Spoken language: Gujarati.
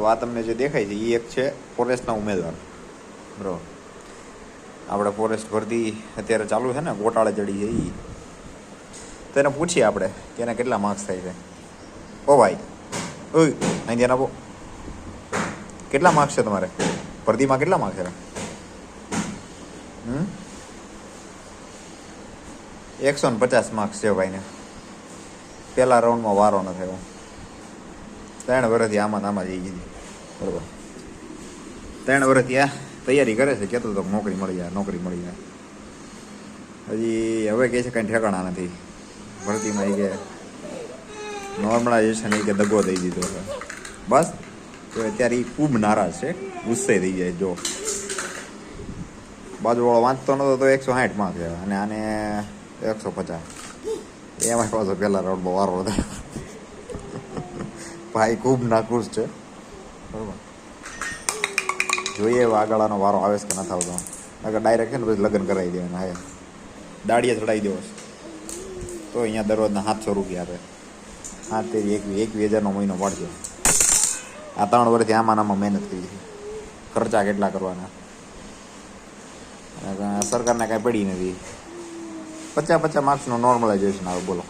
તો આ તમને જે દેખાય છે એ એક છે ફોરેસ્ટના ઉમેદવાર. બરાબર. આપણે ફોરેસ્ટ ભરતી અત્યારે ચાલુ છે ને, ગોટાળે ચડી છે એ તો એને પૂછીએ આપણે કે એને કેટલા માર્ક્સ થાય છે. ઓ ભાઈ, ઓય, અહીં ધ્યાન આપો. કેટલા માર્ક્સ છે તમારે? ભરતીમાં કેટલા માર્ક્સ છે? હમ? એકસો ને પચાસ માર્ક્સ છે ભાઈને. પહેલા રાઉન્ડમાં વારો ન થયો. ત્રણ વર્ષથી આમાં આમાં જઈ ગઈ બરોબર? ત્રણ વર્ષથી આ તૈયારી કરે છે કહેતો તો નોકરી મળી જાય, નોકરી મળી જાય. હજી હવે કહે છે કંઈ ઠેકાણા નથી. ભરતીમાં એ કે નોર્મલાઇઝેશન એ કે દગો દઈ દીધો છે. બસ, તો અત્યારે એ ખૂબ નારાજ છે. ગુસ્સે થઈ જાય, જો. બાજુવાળો વાંચતો નતો તો એકસો સાઠ માર્ક છે. અને આને એકસો પચાસ. એમાં પાછો રોડ બહુ વારો ભાઈ ખૂબ નાખુશ છે. બરાબર? જોઈએ આગળનો વારો આવે છે કે નથી આવતો અગર ડાયરેક્ટ છે ને પછી લગ્ન કરાવી દેવાના હા દાડીએ ચડાવી દેવો તો અહીંયા દરરોજના સાતસો રૂપિયા આપે હા, તે એકવી એકવી હજારનો મહિનો પડશે આ ત્રણ વર્ષથી આમાં આમાં મહેનત કરી છે. ખર્ચા કેટલા કરવાના? સરકારને કાંઈ પડી નથી. પચાસ પચાસ માર્ક્સનું નોર્મલાઇઝેશન આવે, બોલો.